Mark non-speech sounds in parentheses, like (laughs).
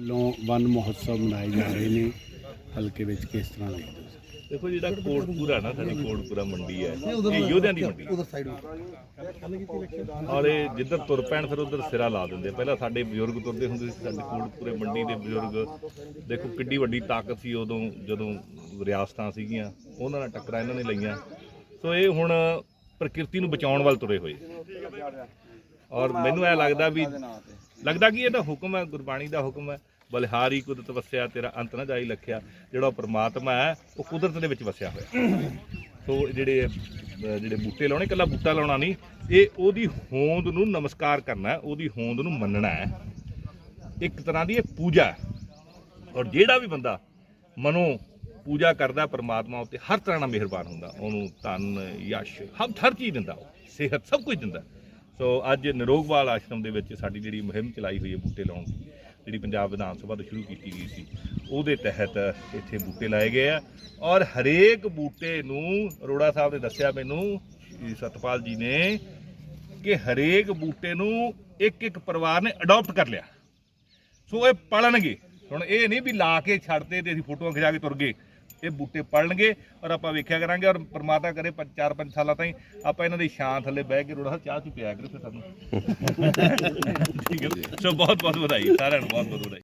ਵੱਲੋਂ ਵਨ ਮਹੋਤਸਵ ਮਨਾਏ ਜਾ ਰਹੇ ਨੇ। ਹਲਕੇ ਵਿੱਚ ਕਿਸ ਤਰ੍ਹਾਂ ਦੇਖਦੇ ਹੋ? ਦੇਖੋ ਜਿਹੜਾ ਕੋਟਪੂਰਾ ਨਾ ਸਾਡੀ ਕੋਟਪੂਰਾ ਮੰਡੀ ਹੈ ਇਹ ਯੋਧਿਆਂ ਦੀ ਮੰਡੀ ਹੈ। ਉਧਰ ਸਾਈਡ। ਔਰ ਇਹ ਜਿੱਧਰ ਤੁਰ ਪੈਣ ਫਿਰ ਉਧਰ ਸਿਰਾ ਲਾ ਦਿੰਦੇ। ਪਹਿਲਾਂ ਸਾਡੇ ਬਜ਼ੁਰਗ ਤੁਰਦੇ ਹੁੰਦੇ ਸੀ ਸਾਡੇ ਕੋਟਪੂਰੇ ਮੰਡੀ ਦੇ ਬਜ਼ੁਰਗ। ਦੇਖੋ ਕਿੱਡੀ ਵੱਡੀ ਤਾਕਤ ਸੀ ਉਦੋਂ ਜਦੋਂ ਰਿਆਸਤਾਂ ਸੀਗੀਆਂ ਉਹਨਾਂ ਨਾਲ ਟੱਕਰਾਂ ਇਹਨਾਂ ਨੇ ਲਈਆਂ। ਸੋ ਇਹ ਹੁਣ ਪ੍ਰਕਿਰਤੀ ਨੂੰ ਬਚਾਉਣ ਵੱਲ ਤੁਰੇ ਹੋਏ। ਔਰ ਮੈਨੂੰ ਇਹ ਲੱਗਦਾ ਵੀ ਲੱਗਦਾ ਕਿ ਇਹਦਾ ਹੁਕਮ ਹੈ? ਗੁਰਬਾਣੀ ਦਾ ਹੁਕਮ ਹੈ। ਬਲਿਹਾਰੀ ਕੁਦਰਤ ਵਸਿਆ, ਤੇਰਾ ਅੰਤ ਨਾ ਜਾਈ ਲਖਿਆ। ਜਿਹੜਾ ਉਹ ਪ੍ਰਮਾਤਮਾ ਹੈ, ਉਹ ਕੁਦਰਤ ਦੇ ਵਿੱਚ ਵਸਿਆ ਹੋਇਆ। ਸੋ ਜਿਹੜੇ ਜਿਹੜੇ ਬੂਟੇ ਲਾਉਣੇ ਕੱਲਾ ਬੂਟਾ ਲਾਉਣਾ ਨਹੀਂ, ਇਹ ਉਹਦੀ ਹੋਂਦ ਨੂੰ ਨਮਸਕਾਰ ਕਰਨਾ, ਉਹਦੀ ਹੋਂਦ ਨੂੰ ਮੰਨਣਾ ਹੈ। ਇੱਕ ਤਰ੍ਹਾਂ ਦੀ ਇਹ ਪੂਜਾ ਔਰ ਜਿਹੜਾ ਵੀ ਬੰਦਾ ਮਨੋਂ ਪੂਜਾ ਕਰਦਾ, ਪਰਮਾਤਮਾ ਉੱਤੇ ਹਰ ਤਰ੍ਹਾਂ ਨਾਲ ਮਿਹਰਬਾਨ ਹੁੰਦਾ। ਉਹਨੂੰ ਧਨ, ਯਸ਼, ਹਰ ਹਰ ਚੀਜ਼ ਦਿੰਦਾ ਉਹ। ਸਿਹਤ ਸਭ ਕੁਝ ਦਿੰਦਾ। ਸੋ ਅੱਜ ਨਿਰੋਗਵਾਲ ਆਸ਼ਰਮ ਦੇ ਵਿੱਚ ਸਾਡੀ ਜਿਹੜੀ ਮੁਹਿੰਮ ਚਲਾਈ ਹੋਈ ਹੈ ਬੂਟੇ ਲਾਉਣ ਦੀ ਜਿਹੜੀ ਪੰਜਾਬ ਵਿਧਾਨ ਸਭਾ ਤੋਂ ਸ਼ੁਰੂ ਕੀਤੀ ਗਈ ਸੀ, ਉਹਦੇ ਤਹਿਤ ਇੱਥੇ ਬੂਟੇ ਲਾਏ ਗਏ ਆ। ਔਰ ਹਰੇਕ ਬੂਟੇ ਨੂੰ ਅਰੋੜਾ ਸਾਹਿਬ ਨੇ ਦੱਸਿਆ ਮੈਨੂੰ, ਸ਼੍ਰੀ ਸਤਪਾਲ ਜੀ ਨੇ, ਕਿ ਹਰੇਕ ਬੂਟੇ ਨੂੰ ਇੱਕ ਇੱਕ ਪਰਿਵਾਰ ਨੇ ਅਡਾਪਟ ਕਰ ਲਿਆ। ਸੋ ਇਹ ਪੜਨਗੇ ਹੁਣ ਇਹ ਨਹੀਂ ਵੀ ਲਾ ਕੇ ਛੱਡਦੇ ਤੇ ਅਸੀਂ ਫੋਟੋਆਂ ਖਿਚਾ ਕੇ ਤੁਰ ਗਏ। ਇਹ ਬੂਟੇ ਪੜਨਗੇ ਔਰ ਆਪਾਂ ਵੇਖਿਆ ਕਰਾਂਗੇ ਔਰ ਪ੍ਰਮਾਤਮਾ ਕਰੇ 4-5 ਸਾਲਾਂ ਤਾਈਂ ਆਪਾਂ ਇਹਨਾਂ ਦੀ ਛਾਂ ਥੱਲੇ ਬਹਿ ਕੇ ਰੋੜਾ ਚਾਹ ਚੁ ਪਿਆ ਕਰੇ ਫਿਰ ਸਾਨੂੰ। (laughs) ਠੀਕ ਹੈ। ਸੋ ਬਹੁਤ ਬਹੁਤ ਵਧਾਈ ਸਾਰਿਆਂ ਨੂੰ ਬਹੁਤ ਬਹੁਤ ਵਧਾਈ।